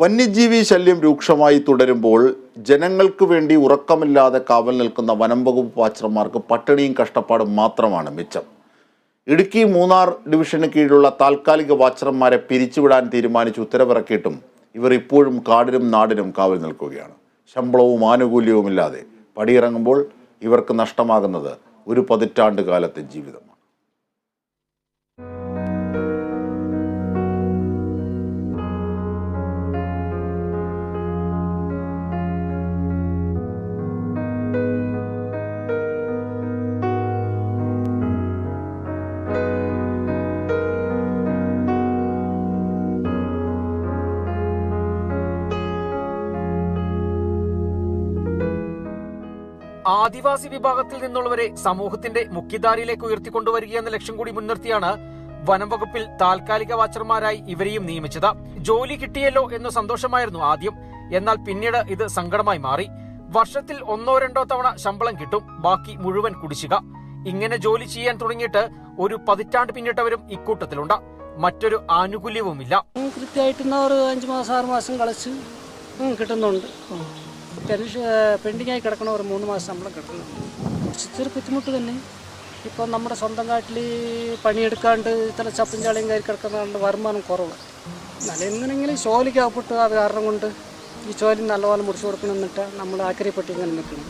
വന്യജീവി ശല്യം രൂക്ഷമായി തുടരുമ്പോൾ ജനങ്ങൾക്ക് വേണ്ടി ഉറക്കമില്ലാതെ കാവൽ നിൽക്കുന്ന വനം വകുപ്പ് വാച്ചർമാർക്ക് പട്ടിണിയും കഷ്ടപ്പാടും മാത്രമാണ് മിച്ചം. ഇടുക്കി മൂന്നാർ ഡിവിഷന് കീഴിലുള്ള താൽക്കാലിക വാച്ചർമാരെ പിരിച്ചുവിടാൻ തീരുമാനിച്ച് ഉത്തരവിറക്കിയിട്ടും ഇവർ ഇപ്പോഴും കാടിനും നാടിനും കാവൽ നിൽക്കുകയാണ്. ശമ്പളവും ആനുകൂല്യവുമില്ലാതെ പടിയിറങ്ങുമ്പോൾ ഇവർക്ക് നഷ്ടമാകുന്നത് ഒരു പതിറ്റാണ്ട് കാലത്തെ ജീവിതമാണ് ആദിവാസി വിഭാഗത്തിൽ നിന്നുള്ളവരെ സമൂഹത്തിന്റെ മുഖ്യധാരയിലേക്ക് ഉയർത്തിക്കൊണ്ടുവരിക എന്ന ലക്ഷ്യം കൂടി മുൻനിർത്തിയാണ് വനം വകുപ്പിൽ താൽക്കാലിക വാച്ചർമാരായി ഇവരെയും നിയമിച്ചത്. ജോലി കിട്ടിയല്ലോ എന്ന് സന്തോഷമായിരുന്നു ആദ്യം. എന്നാൽ പിന്നീട് ഇത് സങ്കടമായി മാറി. വർഷത്തിൽ ഒന്നോ രണ്ടോ തവണ ശമ്പളം കിട്ടും. ബാക്കി മുഴുവൻ കുടിശ്ശിക. ഇങ്ങനെ ജോലി ചെയ്യാൻ തുടങ്ങിയിട്ട് ഒരു പതിറ്റാണ്ട് പിന്നിട്ടവരും ഇക്കൂട്ടത്തിലുണ്ട്. മറ്റൊരു ആനുകൂല്യവുമില്ല. കൃത്യമായിട്ട് അഞ്ച് മാസം ആറ് മാസം കളിച്ച് കിട്ടുന്നുണ്ട്. പെൻഷൻ പെൻഡിങ് ആയി കിടക്കണ ഒരു മൂന്ന് മാസം ശമ്പളം കിടക്കണം ചെറിയ ബുദ്ധിമുട്ട് തന്നെ. ഇപ്പോൾ നമ്മുടെ സ്വന്തം കാട്ടിൽ പണിയെടുക്കാണ്ട് ഇത്ര ചപ്പും ചാളിയും കയറി കിടക്കുന്നതുകൊണ്ട് വരുമാനം കുറവ്. എന്നാലും എങ്ങനെയെങ്കിലും ജോലിക്ക് അകപ്പെട്ട് അത് കാരണം കൊണ്ട് ഈ ജോലി നല്ലപോലെ മുറിച്ചു കൊടുക്കണം എന്നിട്ട് നമ്മൾ ആക്കരിപ്പെട്ട് ഇങ്ങനെ നിൽക്കണം.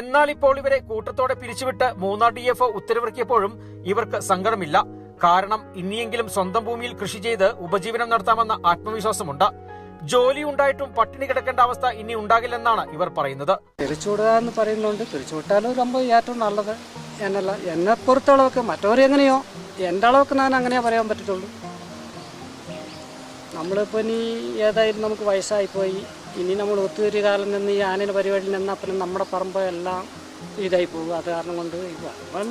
എന്നാൽ ഇപ്പോൾ ഇവരെ കൂട്ടത്തോടെ പിരിച്ചുവിട്ട് മൂന്നാർ ഡി എഫ് ഉത്തരവിറക്കിയപ്പോഴും ഇവർക്ക് സങ്കടമില്ല. കാരണം ഇനിയെങ്കിലും സ്വന്തം ഭൂമിയിൽ കൃഷി ചെയ്ത് ഉപജീവനം നടത്താമെന്ന ആത്മവിശ്വാസമുണ്ട്. ജോലി ഉണ്ടായിട്ടും പട്ടിണി കിടക്കേണ്ട അവസ്ഥ ഇനി ഉണ്ടാകില്ലെന്നാണ് ഇവർ പറയുന്നത്. പിരിച്ചുവിടുക എന്ന് പറയുന്നുണ്ട്. തിരിച്ചുവിട്ടാലും സംഭവം ഏറ്റവും നല്ലത്. എന്നല്ല എന്നെ പൊറത്തളവൊക്കെ മറ്റവരെങ്ങനെയോ എന്റെ അളവൊക്കെ ഞാൻ അങ്ങനെ പറയാൻ പറ്റത്തുള്ളൂ. നമ്മളിപ്പോൾ ഇനി ഏതായാലും നമുക്ക് വയസ്സായിപ്പോയി. ഇനി നമ്മൾ ഒത്തുവരി കാലം നിന്ന് ഈ ആനയുടെ പരിപാടിയിൽ നിന്നാൽ പിന്നെ നമ്മുടെ പറമ്പ് എല്ലാം ഇതായി പോകും. അത് കാരണം കൊണ്ട്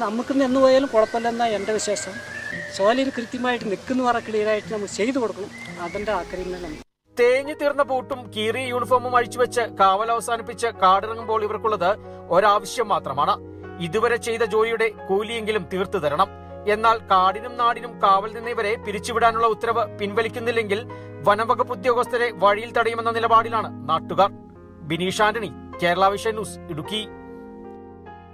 നമുക്ക് നിന്ന് പോയാലും കുഴപ്പമില്ലെന്നാണ് എന്റെ വിശേഷം സോലിന് കൃത്യമായിട്ട് നിൽക്കുന്ന വറ ക്ലിയറായിട്ട് നമുക്ക് ചെയ്തു കൊടുക്കണം. അതിന്റെ ആഗ്രഹം നമുക്ക് തേഞ്ഞു തീർന്ന ബൂട്ടും കീറിയ യൂണിഫോമും അഴിച്ചുവെച്ച് കാവൽ അവസാനിപ്പിച്ച് കാടിറങ്ങുമ്പോൾ ഇവർക്കുള്ളത് ഒരാവശ്യം മാത്രമാണ്. ഇതുവരെ ചെയ്ത ജോലിയുടെ കൂലിയെങ്കിലും തീർത്തു തരണം. എന്നാൽ കാടിനും നാടിനും കാവൽ നിന്നവരെ പിരിച്ചുവിടാനുള്ള ഉത്തരവ് പിൻവലിക്കുന്നില്ലെങ്കിൽ വനംവകുപ്പ് ഉദ്യോഗസ്ഥരെ വഴിയിൽ തടയുമെന്ന നിലപാടിലാണ് നാട്ടുകാർ. Bineesh Antony Kerala vision news Idukki.